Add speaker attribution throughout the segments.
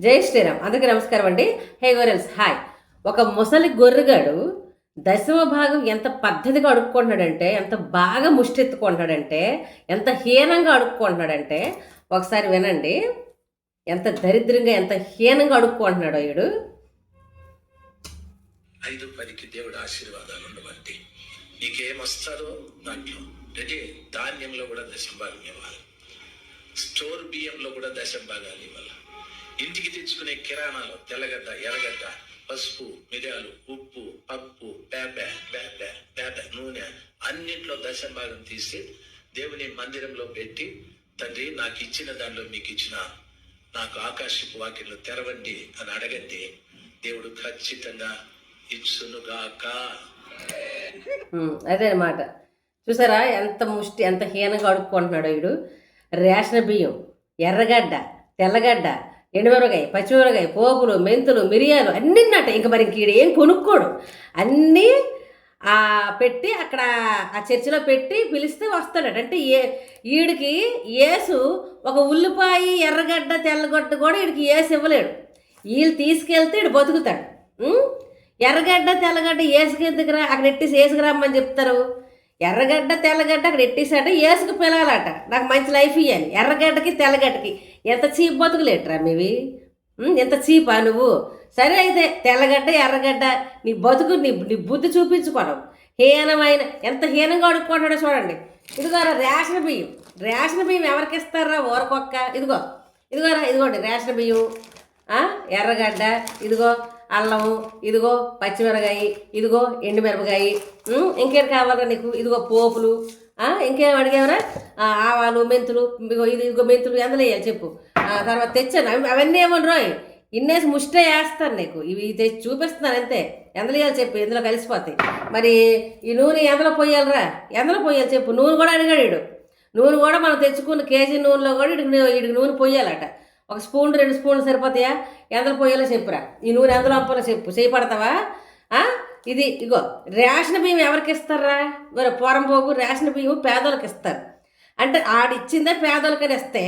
Speaker 1: జై శ్రీరామ్. అందరికీ నమస్కారం అండి. హే గోరెల్స్ హాయ్. ఒక ముసలి గొర్రెగాడు దశమ భాగం ఎంత పద్ధతిగా అడుక్కుంటున్నాడంటే ఎంత బాగా ముష్టెత్తుకుంటున్నాడంటే ఎంత హీనంగా అడుక్కుంటున్నాడంటే ఒకసారి వినండి. ఎంత దరిద్రంగా ఎంత హీనంగా అడుక్కుంటున్నాడో ఈడు.
Speaker 2: ఐదు పదికి దేవుడు ఆశీర్వాదాలు ఉండబట్టి నీకేం వస్తారో దాంట్లో. అంటే ధాన్యంలో కూడా దశం భాగం ఇవ్వాలి. స్టోర్ బియ్యంలో కూడా దశం భాగాలు ఇవ్వాలి. ఇంటికి తెచ్చుకునే కిరాణాలు తెల్లగడ్డ ఎర్రగడ్డ పసుపు మిరియాలు ఉప్పు పప్పు పేప పేప పేప నూనె అన్నింటిలో దశం భాగం తీసి దేవుని మందిరంలో పెట్టి తండ్రి నాకు ఇచ్చిన దానిలో మీకు ఇచ్చిన నాకు ఆకాశపు వాక్యంలో తెరవండి అని అడగండి. దేవుడు ఖచ్చితంగా ఇచ్చునుగాక
Speaker 1: అదే అన్నమాట చూసారా ఎంత ముష్టి ఎంత హీనంగా అడుక్కుంటున్నాడు వీడు రేషన్ బియ్యం ఎర్రగడ్డ తెల్లగడ్డ ఎండుమిరకాయ పచ్చిమిరకాయ పోపులు మెంతులు మిరియాలు అన్నీ ఉన్నట్టు ఇంక మరి ఇంక ఏం కొనుక్కోడు. అన్నీ పెట్టి అక్కడ ఆ చర్చిలో పెట్టి పిలిస్తే వస్తాడట. అంటే ఏ వీడికి ఏసు ఒక ఉల్లిపాయ ఎర్రగడ్డ తెల్లగడ్డ కూడా వీడికి ఏసు ఇవ్వలేడు. వీళ్ళు తీసుకెళ్తే వీడు బతుకుతాడు. ఎర్రగడ్డ తెల్లగడ్డ ఏసుకెందుకురా అక్కడ ఎట్టి ఏసుకురమ్మని చెప్తారు. ఎర్రగడ్డ తెల్లగడ్డ అక్కడ ఎట్టేసాట ఏసుకు పిలవాలట. నాకు మంచి లైఫ్ ఇవ్వాలి ఎర్రగడ్డకి తెల్లగడ్డకి ఎంత చీప్ బతుకులేట్రా మీవి? ఎంత చీపా నువ్వు? సరే అయితే తెల్లగడ్డ ఎర్రగడ్డ నీ బతుకు నీ నీ బుద్ధి చూపించుకోవడం. హీనమైన ఎంత హీనంగా అడుక్కుంటాడో చూడండి. ఇదిగోరా రేషన్ బియ్యం. రేషన్ బియ్యం ఎవరికి ఇస్తారా ఊరకొక్క? ఇదిగో ఇదిగోరా ఇదిగోండి రేషన్ బియ్యం. ఎర్రగడ్డ ఇదిగో అల్లము ఇదిగో పచ్చిమిరకాయ ఇదిగో ఎండుమిరపకాయ ఇంకేం కావాలరా నీకు? ఇదిగో పోపులు ఇంకేం అడిగావరా? ఆవాలు మెంతులు ఇదిగో ఇది ఇదిగో మెంతులు ఎందులో వేయాలి చెప్పు. తర్వాత తెచ్చాను. అవి- అవన్నీ ఏమని రోయ్. ఇన్నేసి ముష్టే వేస్తాను నీకు. ఇవి తెచ్చి చూపిస్తున్నాను అంతే. ఎందులో వేయాలి చెప్పు ఇందులో కలిసిపోతాయి. మరి ఈ నూనె ఎందులో పోయాలిరా? ఎందులో పోయాలి చెప్పు. నూనె కూడా అడిగాడు నూనె కూడా మనం తెచ్చుకున్న కేజీ నూనెలో కూడా ఇడికి ఇడికి నూనె పోయాలట. ఒక స్పూన్ రెండు స్పూన్లు సరిపోతాయా? ఎందులో పోయేలా చెప్పురా? ఈ నూనె ఎందులో అప్పలో చెప్పు. చేయపడతావా ఇది ఇగో రేషన్ బియ్యం ఎవరికి ఇస్తారా? మరి పోరంపోగు రేషన్ బియ్యం పేదోళ్ళకి ఇస్తారు. అంటే ఆడిచ్చిందే పేదలకని ఇస్తే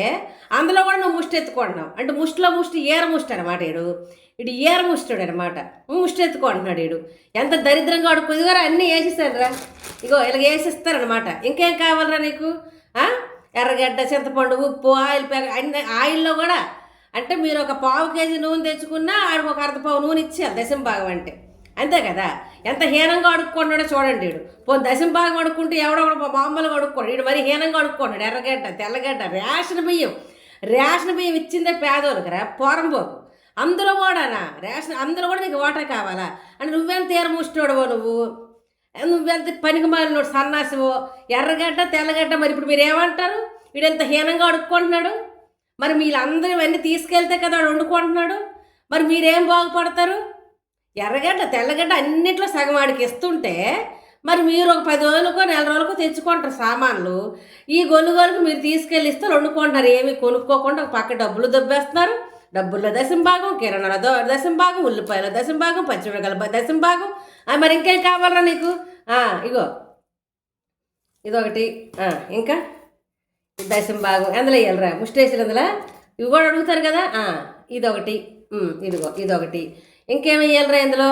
Speaker 1: అందులో కూడా నువ్వు ముష్టి ఎత్తుకుంటున్నావు. అంటే ముష్టిలో ముష్టి ఏర ముష్టి అనమాట ఈడు. ఇడు ఏర ముష్టిడు అనమాట ముష్టి ఎత్తుకుంటున్నాడు వీడు ఎంత దరిద్రంగా అడుగు ఇదిగోరా అన్నీ వేసేసాను ఇగో ఇలా వేసిస్తారనమాట ఇంకేం కావాలరా నీకు? ఎర్రగడ్డ చింతపండు ఉప్పు ఆయిల్ ప్యాక్ అన్ని ఆయిల్లో కూడా అంటే మీరు ఒక పావు కేజీ నూనె తెచ్చుకున్నా ఆడికి ఒక అర్ధ పావు నూనె ఇచ్చారు దశం భాగం అంటే. అంతే కదా? ఎంత హీనంగా అడుక్కుంటున్నాడో చూడండి వీడు. పోనీ దశం భాగం అడుక్కుంటే ఎవడో ఒకడు మామూలుగా అడుక్కోడు. వీడు మరి హీనంగా అడుక్కుంటాడు ఎర్రగడ్డ తెల్లగడ్డ రేషన్ బియ్యం. రేషన్ బియ్యం ఇచ్చిందే పేదోళ్ళకి పోరంబోకు అందులో కూడానా? రేషన్ అందులో కూడా నీకు వాటర్ కావాలా? అంటే నువ్వెంత తీరముష్టోడవో నువ్వు? నువ్వెంత పనికి మాలినోడు సన్నాసివో? ఎర్రగడ్డ తెల్లగడ్డ మరి ఇప్పుడు మీరు ఏమంటారు వీడెంత హీనంగా అడుక్కుంటున్నాడు? మరి వీళ్ళందరూ ఇవన్నీ తీసుకెళ్తే కదా వాడు వండుకుంటున్నాడు? మరి మీరేం బాగుపడతారు? ఎర్రగడ్డ తెల్లగడ్డ అన్నిట్లో సగం వాడికి ఇస్తుంటే మరి మీరు ఒక పది రోజులకో నెల రోజులకో తెచ్చుకుంటారు సామాన్లు. ఈ గొలుగోలకు మీరు తీసుకెళ్ళి ఇస్తే వండుకుంటారు ఏమి కొనుక్కోకుండా ఒక పక్క డబ్బులు దొబ్బేస్తున్నారు. డబ్బుల్లో దశం భాగం కిరణాల దశం భాగం ఉల్లిపాయల దశం భాగం పచ్చిమిరకాయల దశం భాగం. మరి ఇంకేం కావాలరా నీకు? ఇగో. ఇదొకటి. ఇంకా? దశం భాగం ఎందులో వెళ్ళరా ముష్టేసిన అందులో. ఇవి కూడా అడుగుతారు కదా? ఇదొకటి. ఇదిగో ఇదొకటి. ఇంకేమి వేయాలరా ఇందులో?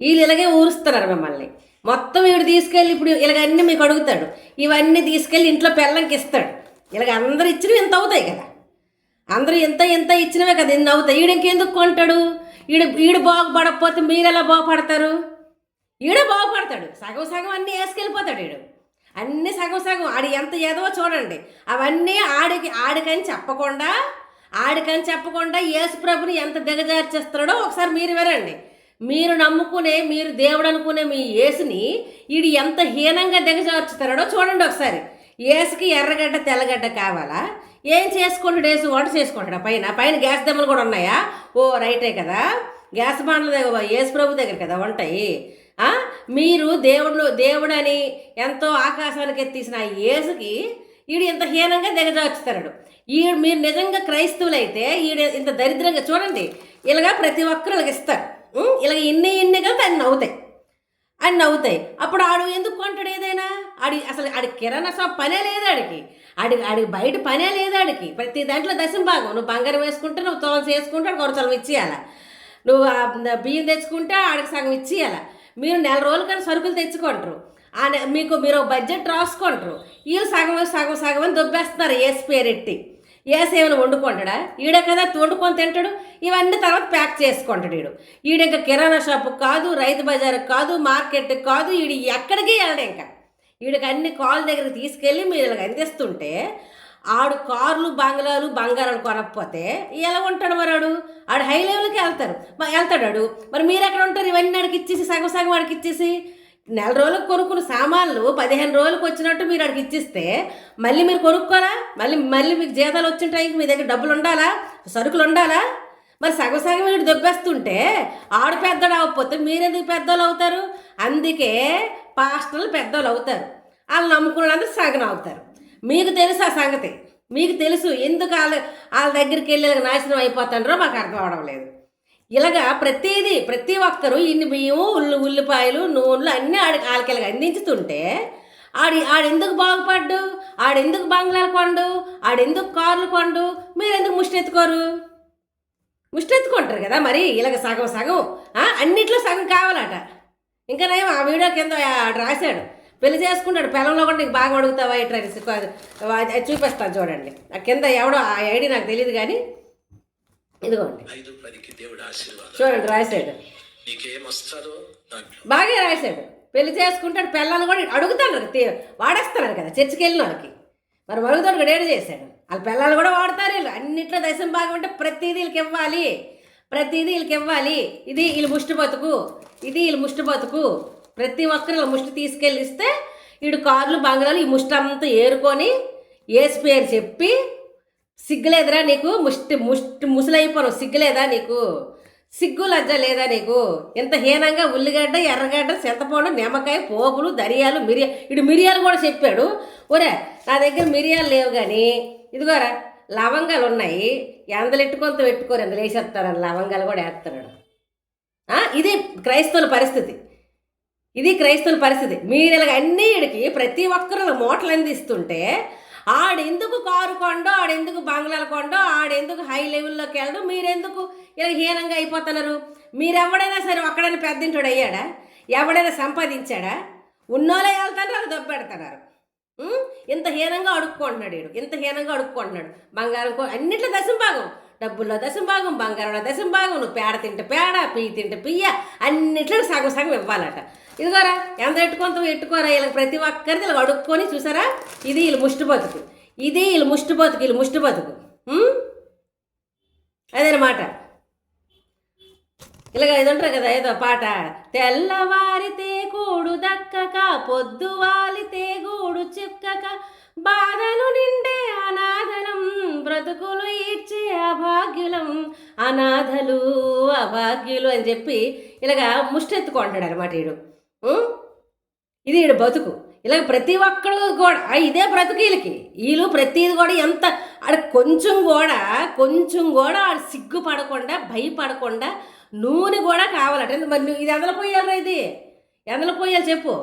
Speaker 1: వీళ్ళు ఇలాగే ఊరుస్తున్నారు మిమ్మల్ని. మొత్తం వీడు తీసుకెళ్ళి ఇప్పుడు ఇలాగన్నీ మీకు అడుగుతాడు. ఇవన్నీ తీసుకెళ్ళి ఇంట్లో పిల్లలకి ఇస్తాడు. ఇలాగ అందరు ఇచ్చినవి ఇంత అవుతాయి కదా. అందరూ ఎంత ఎంత ఇచ్చినవే కదా ఇన్ని అవుతాయి. ఈడు ఇంకెందుకు కొంటాడు? ఈడు ఈడు బాగుపడకపోతే మీరు ఎలా బాగుపడతారు? ఈడే బాగుపడతాడు. సగం సగం అన్నీ వేసుకెళ్ళిపోతాడు ఈడు. అన్నీ సగం సగం ఆడి ఎంత ఏదో చూడండి. అవన్నీ ఆడికి ఆడికని చెప్పకుండా ఆడికని చెప్పకుండా యేసుప్రభుని ఎంత దిగజార్చేస్తున్నాడో ఒకసారి మీరు వినండి. మీరు నమ్ముకునే మీరు దేవుడు అనుకునే మీ యేసుని ఈడు ఎంత హీనంగా దిగజార్చుతున్నాడో చూడండి ఒకసారి. ఏసుకి ఎర్రగడ్డ తెల్లగడ్డ కావాలా? ఏం చేసుకుంటాడు ఏసు వంట చేసుకుంటాడు? పైన పైన గ్యాస్ దెమ్మలు కూడా ఉన్నాయా? ఓ రైటే కదా. గ్యాస్ బాండ్ల దగ్గర యేసు ప్రభు దగ్గర కదా ఉంటాయి మీరు దేవుడు దేవుడని ఎంతో ఆకాశానికి ఎత్తేసిన యేసుకి ఈడు ఇంత హీనంగా దిగజార్చుతాడు. ఈ మీరు నిజంగా క్రైస్తవులైతే ఈడు ఇంత దరిద్రంగా చూడండి ఇలాగా ప్రతి ఒక్కరు ఇలాగ ఇస్తారు. ఇలాగ ఇన్ని ఇన్ని కలిపి అన్ని అవుతాయి అన్నీ అవుతాయి అప్పుడు ఆడు ఎందుకు కొంటాడు ఏదైనా? ఆడి అసలు ఆడి కిరాణా షాప్ పనే లేదు ఆడికి. ఆడి ఆడి బయట పనే లేదు ఆడికి. ప్రతి దాంట్లో దశం భాగం. నువ్వు బంగారం వేసుకుంటే నువ్వు తోలు వేసుకుంటే ఆడికి ఒక ఇచ్చేయాల. నువ్వు బియ్యం తెచ్చుకుంటే ఆడికి సగం ఇచ్చేయాల. మీరు నెల రోజుల కానీ సరుకులు తెచ్చుకుంటారు. ఆ మీకు మీరు ఒక బడ్జెట్ రాసుకుంటారు. వీళ్ళు సగం సగం సగం అని దొబ్బేస్తున్నారు ఏసి పేరెట్టి ఏసి వండుకుంటాడా? ఈడే కదా వండుకొని తింటాడు. ఇవన్నీ తర్వాత ప్యాక్ చేసుకుంటాడు ఈడు ఈడు ఇంకా కిరాణా షాపు కాదు రైతు బజార్ కాదు మార్కెట్ కాదు ఈడు ఎక్కడికి వెళ్ళడు ఇంకా. వీడికి అన్ని కాళ్ళ దగ్గరికి తీసుకెళ్ళి మీరు అందిస్తుంటే ఆడు కార్లు బంగ్లాలు బంగారాలు కొనకపోతే ఎలా ఉంటాడు మరి ఆడు? ఆడు హై లెవెల్కి వెళ్తారు వెళ్తాడాడు వెళ్తాడు మరి మీరు ఎక్కడ ఉంటారు? ఇవన్నీ ఆడికి ఇచ్చేసి సగం సగం వాడికి ఇచ్చేసి. నెల రోజులకు కొనుక్కున్న సామాన్లు పదిహేను రోజులకు వచ్చినట్టు మీరు ఆడికి ఇచ్చిస్తే మళ్ళీ మీరు కొనుక్కోరా మళ్ళీ మళ్ళీ మీకు జీతాలు వచ్చిన టైంకి మీ దగ్గర డబ్బులు ఉండాలా? సరుకులు ఉండాలా? మరి సగం సగం వీడు దొబ్బేస్తుంటే ఆడు పెద్దోడు అవ్వకపోతే మీరెందుకు పెద్దోళ్ళు అవుతారు? అందుకే పాస్టర్లు పెద్దోళ్ళు అవుతారు. వాళ్ళు నమ్ముకున్నందుకు సగం అవుతారు. మీకు తెలుసు ఆ సంగతి. మీకు తెలుసు ఎందుకు వాళ్ళ వాళ్ళ దగ్గరికి వెళ్ళి నాశనం అయిపోతాండ్రో మాకు అర్థం అవడం లేదు. ఇలాగా ప్రతిదీ ప్రతి ఒక్కరు ఇన్ని బియ్యము ఉల్లి ఉల్లిపాయలు నూనెలు అన్నీ ఆడి వాళ్ళకి ఇలాగ అందించుతుంటే ఆడి ఆడెందుకు బాగుపడ్డు? ఆడెందుకు బంగ్లాలు కొండు? ఆడెందుకు కార్లు కొండు? మీరు ఎందుకు ముష్టెత్తుకోరు? ముష్టెత్తుకుంటారు కదా మరి. ఇలాగ సగం సగం అన్నిట్లో సగం కావాలట. ఇంకా నేను ఆ వీడియో కింద రాశాడు. పెళ్ళి చేసుకుంటాడు. పిల్లల్లో కూడా నీకు బాగా అడుగుతావా? ఇట్లా చూపిస్తాను చూడండి. ఆ కింద ఎవడో ఆ ఐడి నాకు తెలియదు కానీ ఇదిగోండి. చూడండి రాశాడు బాగా రాశాడు పెళ్ళి చేసుకుంటాడు. పిల్లలు కూడా అడుగుతాను వాడేస్తున్నారు కదా చర్చికి వెళ్ళిన వాళ్ళకి. మరి మరుగుతాడు కూడా ఏడు చేశాడు. వాళ్ళ పిల్లలు కూడా వాడతారు వీళ్ళు. అన్నిట్లో దశం భాగం అంటే ప్రతిదీ వీళ్ళకి ఇవ్వాలి. ప్రతిదీ వీళ్ళకి ఇవ్వాలి. ఇది వీళ్ళు ముష్టి బతుకు. ఇది వీళ్ళు ముష్టి బతుకు. ప్రతి ఒక్కరు ఇలా ముష్టి తీసుకెళ్ళిస్తే వీడు కార్లు బంగ్లాలు ఈ ముష్టి అంతా ఏరుకొని ఏసు పేరు చెప్పి సిగ్గులేదురా నీకు? ముష్టి ముష్టి ముసలైపోను సిగ్గులేదా నీకు? సిగ్గు లజ్జ లేదా నీకు? ఇంత హీనంగా ఉల్లిగడ్డ ఎర్రగడ్డ చింతపండు నిమ్మకాయ పోపులు ధనియాలు మిరియా ఇటు మిరియాలు కూడా చెప్పాడు. ఒరే నా దగ్గర మిరియాలు లేవు కానీ ఇదిగోరా లవంగాలు ఉన్నాయి. ఎందలు ఎట్టుకొంత పెట్టుకోరు. ఎందులో వేసేస్తారని లవంగాలు కూడా వేస్తున్నాడు ఇదే ఇది క్రైస్తవుల పరిస్థితి. ఇది క్రైస్తవుల పరిస్థితి. మీరు ఇలాగ అన్నిటికి ప్రతి ఒక్కరు మూటలు అందిస్తుంటే ఆడెందుకు కారు కొండో ఆడెందుకు బంగ్లాలు కొండో ఆడెందుకు హై లెవెల్లోకి వెళ్ళడం మీరెందుకు ఇలా హీనంగా అయిపోతున్నారు? మీరెవడైనా సరే ఒక్కడైనా పెద్దింటోడు అయ్యాడా? ఎవడైనా సంపాదించాడా? ఉన్నోలే వెళ్తాను వాళ్ళు దొబ్బెడుతున్నారు ఇంత హీనంగా అడుక్కుంటున్నాడు వీడు ఇంత హీనంగా అడుక్కుంటున్నాడు. బంగారం అన్నిట్లో దశం భాగం. డబ్బుల్లో దశం భాగం బంగారంలో దశం భాగం. నువ్వు పేడ తింటే పేడ పియ్యి తింటే పియ్య అన్నిట్లో సగం సగం ఇవ్వాలట. ఇదిగోరా ఎంత ఎట్టుకొంత ఎట్టుకోరా వీళ్ళకి ప్రతి ఒక్కరిది ఇలా అడుక్కొని చూసారా? ఇది వీళ్ళు ముష్టి బతుకు. ఇది వీళ్ళు ముష్టి బతుకు వీళ్ళు ముష్టి బతుకు. అదేనమాట. ఇలాగ ఇది ఉంటారు కదా ఏదో పాట. తెల్లవారితే కూడు దక్కక పొద్దు వాలితే గూడు చిక్కక. బాధలు నిండే అనాథలం బ్రతుకులు ఇచ్చే అభాగ్యులం. అనాథలు అభాగ్యులు అని చెప్పి ఇలాగ ముష్టెత్తుకుంటాడు అనమాట వీడు ఇది వీడు బతుకు. ఇలాగ ప్రతి ఒక్కళ్ళు కూడా ఇదే బ్రతుకు వీళ్ళకి వీళ్ళు ప్రతిది కూడా ఎంత ఆడ కొంచెం కూడా కొంచెం కూడా ఆడ సిగ్గుపడకుండా భయపడకుండా నూనె కూడా కావాలట. మరి నువ్వు ఇది ఎందులో పోయాలరా ఇది? ఎందులో పోయాలి చెప్పు.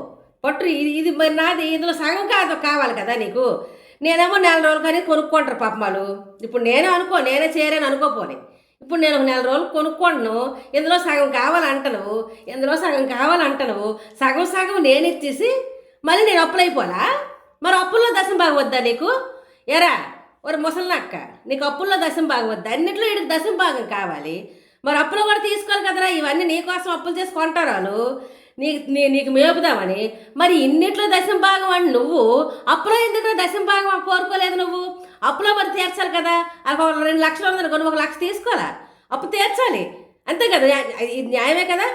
Speaker 1: పట్టు ఇది ఇది మరి నాది ఇందులో సగం కాదు కావాలి కదా నీకు. నేనేమో నెల రోజులు కానీ కొనుక్కుంటారు పాపమాలు ఇప్పుడు నేనే అనుకో నేనే చేయరని అనుకోపోని. ఇప్పుడు నేను ఒక నెల రోజులు కొనుక్కోండును ఇందులో సగం కావాలంటను. ఇందులో సగం కావాలంటను. సగం సగం నేను ఇచ్చేసి మళ్ళీ నేను అప్పులైపోలా మరి అప్పుల్లో దశం బాగవద్దా నీకు? ఎరా ఒరి ముసలినక్క నీకు అప్పుల్లో దశం బాగవద్దా అన్నిట్లో అన్నింటిలో వీడికి దశం భాగం కావాలి. మరి అప్పులు కూడా తీసుకోవాలి కదరా. ఇవన్నీ నీకోసం అప్పులు చేసి కొంటారు వాళ్ళు నీ నీ నీకు మేపుదామని. మరి ఇన్నిట్లో దశం భాగం అని నువ్వు అప్పులో ఎందుకు దశం భాగం కోరుకోలేదు నువ్వు? అప్పులో మరి తీర్చాలి కదా? అది రెండు లక్షలు ఉందని కొన్ని ఒక లక్ష తీసుకోవాలా? అప్పు తీర్చాలి. అంతే కదా? ఇది న్యాయమే కదా?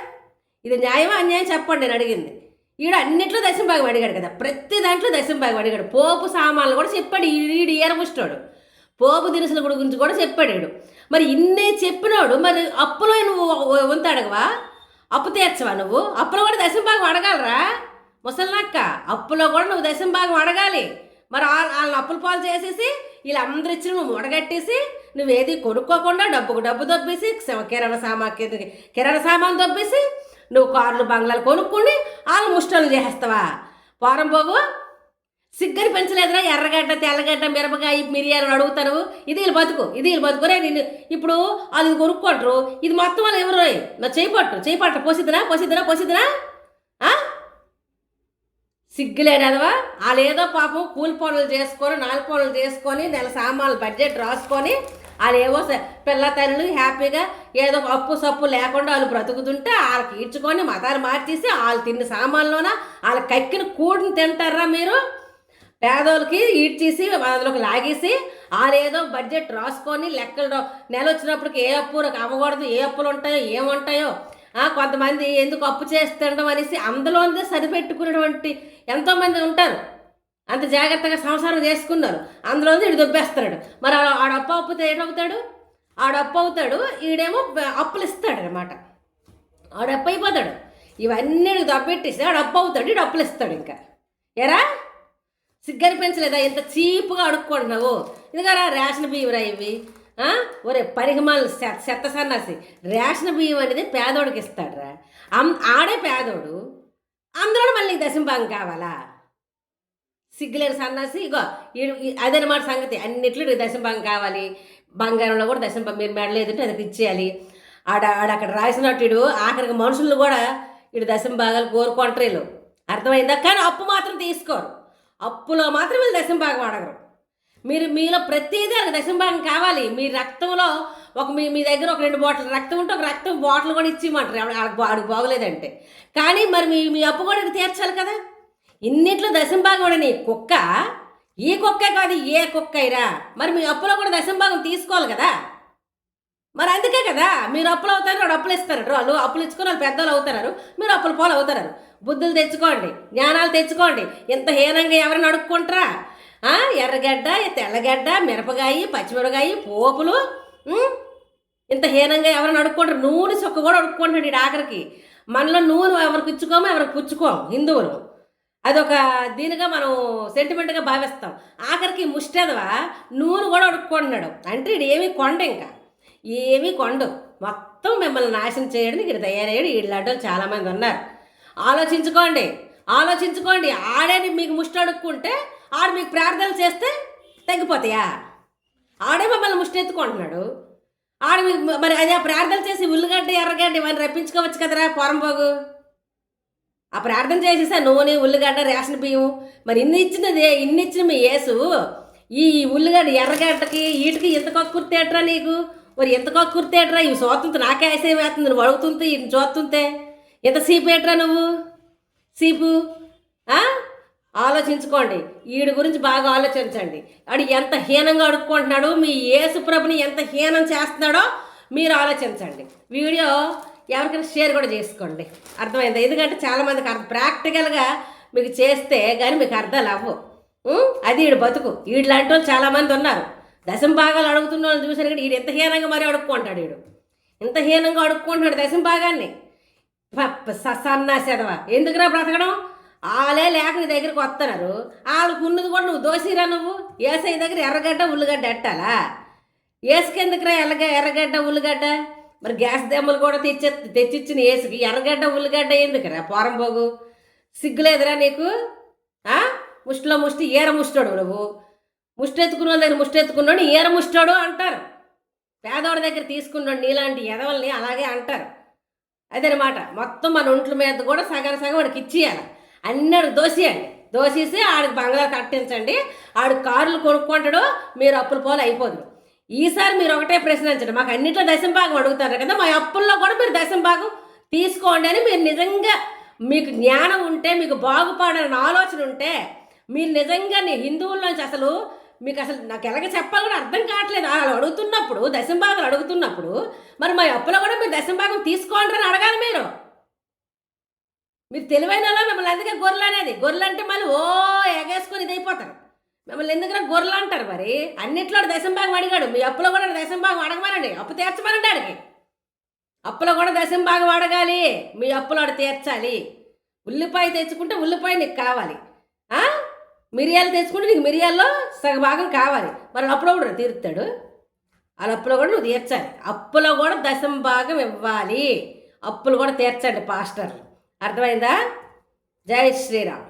Speaker 1: ఇది న్యాయమా అన్యాయం చెప్పండి నేను అడిగింది. ఈడు అన్నిట్లో దశంభాగం అడిగాడు కదా? ప్రతి దాంట్లో దశంభాగం అడిగాడు పోపు సామాన్లు కూడా చెప్పాడు ఈడు ఏరముష్టాడు పోపు దినుసుల గుడి గురించి కూడా చెప్పాడు ఈడు. మరి ఇన్నే చెప్పినాడు మరి అప్పులో నువ్వు వంత అడగవా అప్పు తీర్చవా నువ్వు? అప్పులో కూడా దశంభాగం అడగాలరా ముసలినక్క అప్పులో కూడా నువ్వు దశంభాగం అడగాలి మరి వాళ్ళ వాళ్ళని అప్పుల పాలు చేసేసి వీళ్ళందరూ ఇచ్చిన నువ్వు ముడగట్టేసి నువ్వేది కొనుక్కోకుండా డబ్బుకు డబ్బు దొబ్బేసి స- కిరాణా సామాన్ కిరాణా సామాన్ దొబ్బేసి నువ్వు కార్లు బంగ్లాలు కొనుక్కొని వాళ్ళు ముష్టలు చేసేస్తావా? పోరం బాబు సిగ్గని పెంచలేదురా ఎర్రగడ్డ తెల్లగడ్డ మిరపకాయ మిరియాలు అడుగుతారు ఇది వీళ్ళు బతుకు ఇది వీళ్ళు బతుకురే నేను ఇప్పుడు అది కొనుక్కుంటారు ఇది మొత్తం వాళ్ళు ఎవరు? నా చేపట్టు చేపట్టు పోసిద్దినా? పోసిద్దినా? పోసిద్దినా? ఆ? సిగ్గులేడదవా వాళ్ళు ఏదో పాపం కూలి పనులు చేసుకొని నాలుగు పనులు చేసుకొని నెల సామాన్లు బడ్జెట్ రాసుకొని వాళ్ళేవో పిల్ల తల్లులు హ్యాపీగా ఏదో అప్పు సప్పు లేకుండా వాళ్ళు బ్రతుకుతుంటే వాళ్ళకి ఈడ్చుకొని మతాలు మార్చేసి వాళ్ళు తిన్న సామాన్లోన వాళ్ళ కక్కిన కూడిని తింటారా మీరు పేదోళ్ళకి ఈడ్చేసి అందులోకి లాగేసి వాళ్ళు ఏదో బడ్జెట్ రాసుకొని లెక్కలు నెల వచ్చినప్పటికి ఏ అప్పు అవ్వకూడదు ఏ అప్పులు ఉంటాయో ఏముంటాయో కొంతమంది ఎందుకు అప్పు చేస్తుండడం అనేసి అందులోనే సరిపెట్టుకునేటువంటి ఎంతోమంది ఉంటారు. అంత జాగ్రత్తగా సంసారం చేసుకున్నారు. అందులోనే ఇడు దొబ్బేస్తాడు మరి ఆ- ఆడ అప్పు అప్పుతే ఏడవుతాడు? ఆడ అప్పు అవుతాడు ఈడేమో అప్పులు ఇస్తాడు అనమాట ఆడ అప్పు అయిపోతాడు. ఇవన్నీ దబ్బెట్టేసి ఆడ అప్పు అవుతాడు ఈడు అప్పులు ఇస్తాడు ఇంకా. ఎరా? సిగ్గనిపించలేదా? ఇంత చీప్గా అడుక్కుంటున్నావు. ఇదిగారా రేషన్ బియ్యం రా ఇవి. ఒరే పరిగమాలు చెత్త సన్నాసి. రేషన్ బియ్యం అనేది పేదోడికి ఇస్తాడురా. అం ఆడే పేదోడు అందులో మళ్ళీ దశంభాగం కావాలా? సిగ్గులేని సన్నాసి ఇగో ఈడు- అదనమాట సంగతి. అన్నిట్లో దశంభాగం కావాలి. బంగారంలో కూడా దశంభాగం మీరు మెడలు ఏదంటే అది ఇచ్చేయాలి ఆడ ఆడ అక్కడ రాసినట్టు ఆఖరికి మనుషులు కూడా ఇటు దశంభాగాలు కోరుకుంటారు వీళ్ళు అర్థమైందా? కానీ అప్పు మాత్రం తీసుకోరు. అప్పులో మాత్రం వీళ్ళు దశంభాగం అడగరు. మీరు మీలో ప్రతిదీ అది దశంభాగం కావాలి. మీ రక్తంలో ఒక మీ మీ దగ్గర ఒక రెండు బాటిల్ రక్తం ఉంటే ఒక రక్తం బాటిల్ కూడా ఇచ్చిమంటారు ఆడికి ఆవిడ బాగోలేదంటే. కానీ మరి మీ మీ అప్పు కూడా తీర్చాలి కదా. ఇన్నిట్లో దశంభాగం కూడా నీ కుక్క ఈ కుక్క కాదు ఏ కుక్క అయిరా మరి మీ అప్పులో కూడా దశంభాగం తీసుకోవాలి కదా. మరి అందుకే కదా మీరు అప్పులు అవుతారు వాడు అప్పులు ఇస్తారు. వాళ్ళు అప్పులు ఇచ్చుకొని వాళ్ళు పెద్దలు అవుతున్నారు మీరు అప్పులు పోలు అవుతారు. బుద్ధులు తెచ్చుకోండి జ్ఞానాలు తెచ్చుకోండి. ఇంత హీనంగా ఎవరిని అడుక్కుంటారా? ఎర్రగడ్డ తెల్లగడ్డ మిరపకాయ పచ్చిమిరపకాయ పోపులు ఇంత హీనంగా ఎవరైనా అడుక్కుంటారు. నూనె చొక్క కూడా అడుక్కుంటాడు ఈ ఆఖరికి. మనలో నూనె ఎవరికి ఇచ్చుకోమో ఎవరికి పుచ్చుకోము హిందువులు. అదొక దీనిగా మనం సెంటిమెంట్గా భావిస్తాం. ఆఖరికి ముష్టదవా? నూనె కూడా అడుక్కుంటున్నాడు. అంటే ఇది ఏమీ కొండ ఇంకా. ఏమీ కొండు. మొత్తం మిమ్మల్ని నాశనం చేయడానికి ఇక్కడ తయారయ్యాడు. వీళ్ళంటే చాలామంది ఉన్నారు. ఆలోచించుకోండి. ఆలోచించుకోండి. ఆడేది మీకు ముష్టి అడుక్కుంటే ఆడు మీకు ప్రార్థనలు చేస్తే తగ్గిపోతాయా? ఆడే మమ్మల్ని ముష్టెత్తుకుంటున్నాడు. ఆడ మీకు మరి అదే ప్రార్థన చేసి ఉల్లిగడ్డ ఎర్రగడ్డ ఇవన్నీ రప్పించుకోవచ్చు కదరా పోరంబాగు? ఆ ప్రార్థన చేసేసా నూనె ఉల్లిగడ్డ రేషన్ బియ్యం మరి ఇన్ని ఇచ్చినదే ఇన్ని ఇచ్చిన మీ యేసు ఈ ఉల్లిగడ్డ ఎర్రగడ్డకి వీటికి ఇంత కక్కుర్తేట్రా నీకు? మరి ఎంత కక్కుర్తేట్రా ఇవి చూస్తుంటే నాకే ఆశయం వేస్తుంది. నువ్వు అడుగుతుంటే ఇన్ని చూస్తుంటే. ఎంత సీపు ఏట్రా నువ్వు? సీపు ఆ? ఆలోచించుకోండి. వీడి గురించి బాగా ఆలోచించండి. వాడు ఎంత హీనంగా అడుక్కుంటున్నాడు మీ ఏసుప్రభుని ఎంత హీనం చేస్తున్నాడో మీరు ఆలోచించండి. వీడియో ఎవరికైనా షేర్ కూడా చేసుకోండి. అర్థమైంది? ఎందుకంటే చాలామందికి అర్థం ప్రాక్టికల్గా మీకు చేస్తే కానీ మీకు అర్థాలు అవ్వవు. అది వీడు బతుకు. వీడు లాంటి వాళ్ళు చాలామంది ఉన్నారు. దశం భాగాలు అడుగుతున్న వాళ్ళు చూసాను కానీ వీడు ఎంత హీనంగా మరీ అడుక్కుంటాడు వీడు ఇంత హీనంగా అడుక్కుంటున్నాడు దశం భాగాన్ని? సన్నాసేదవా ఎందుకురా బ్రతకడం? వాళ్ళే లేక నీ దగ్గరికి వస్తున్నారు వాళ్ళకు ఉన్నది కూడా నువ్వు దోసిరా నువ్వు? ఏసై దగ్గర ఎర్రగడ్డ ఉల్లిగడ్డ ఎట్టాలా ఏసుకెందుకురా ఎర్రగ ఎర్రగడ్డ ఉల్లిగడ్డ? మరి గ్యాస్ దెమ్మలు కూడా తెచ్చి తెచ్చిచ్చిన ఏసుకి ఎర్రగడ్డ ఉల్లిగడ్డ ఎందుకురా పోరంబోగు సిగ్గులేదురా నీకు? ముష్టిలో ముష్టి ఏర ముష్టాడు నువ్వు. ముష్టెత్తుకున్న దగ్గర ముష్టి ఎత్తుకున్నాడు ఏర ముష్టోడు అంటారు. పేదవాడి దగ్గర తీసుకున్నాడు నీలాంటి ఎదవల్ని అలాగే అంటారు. అదనమాట. మొత్తం మన ఒంట్ల మీద కూడా సగం సగం వాడికి ఇచ్చేయాలి. అన్నాడు దోసేయండి. దోసేసి ఆడికి బంగ్లా కట్టించండి. ఆడు కార్లు కొనుక్కుంటాడు మీరు అప్పుల పోలు అయిపోదు. ఈసారి మీరు ఒకటే ప్రశ్నించండి మాకు అన్నిట్లో దశం భాగం అడుగుతారు కదా మా అప్పుల్లో కూడా మీరు దశం భాగం తీసుకోండి అని మీరు నిజంగా మీకు జ్ఞానం ఉంటే మీకు బాగుపడాలని ఆలోచన ఉంటే మీరు నిజంగా నీ హిందువుల్లోంచి అసలు మీకు అసలు నాకు ఎలాగ చెప్పాలి కూడా అర్థం కావట్లేదు. అలా అడుగుతున్నప్పుడు దశం భాగం అడుగుతున్నప్పుడు మరి మా అప్పులో కూడా మీరు దశం భాగం తీసుకోండి అని అడగాలి మీరు. మీరు తెలివైన మిమ్మల్ని అందుకే గొర్రెలు అనేది. గొర్రెలు అంటే మళ్ళీ ఓ ఎగేసుకొని ఇదైపోతారు మిమ్మల్ని ఎందుకంటే గొర్రెలు అంటారు మరి? అన్నిట్లో దశం భాగం అడిగాడు. మీ అప్పులో కూడా దశం భాగం అడగమనండి. అప్పు తీర్చమనండి ఆడికి. అప్పులో కూడా దశం భాగం అడగాలి. మీ అప్పులో తీర్చాలి. ఉల్లిపాయ తెచ్చుకుంటే ఉల్లిపాయ నీకు కావాలి. మిరియాలు తెచ్చుకుంటే నీకు మిరియాల్లో సగభాగం కావాలి. మరి అప్పులో కూడా తీరుతాడు. వాళ్ళ అప్పులో కూడా నువ్వు తీర్చాలి. అప్పులో కూడా దశం భాగం ఇవ్వాలి. అప్పులు కూడా తీర్చండి పాస్టర్లు. అర్థమైందా? జై శ్రీరామ్.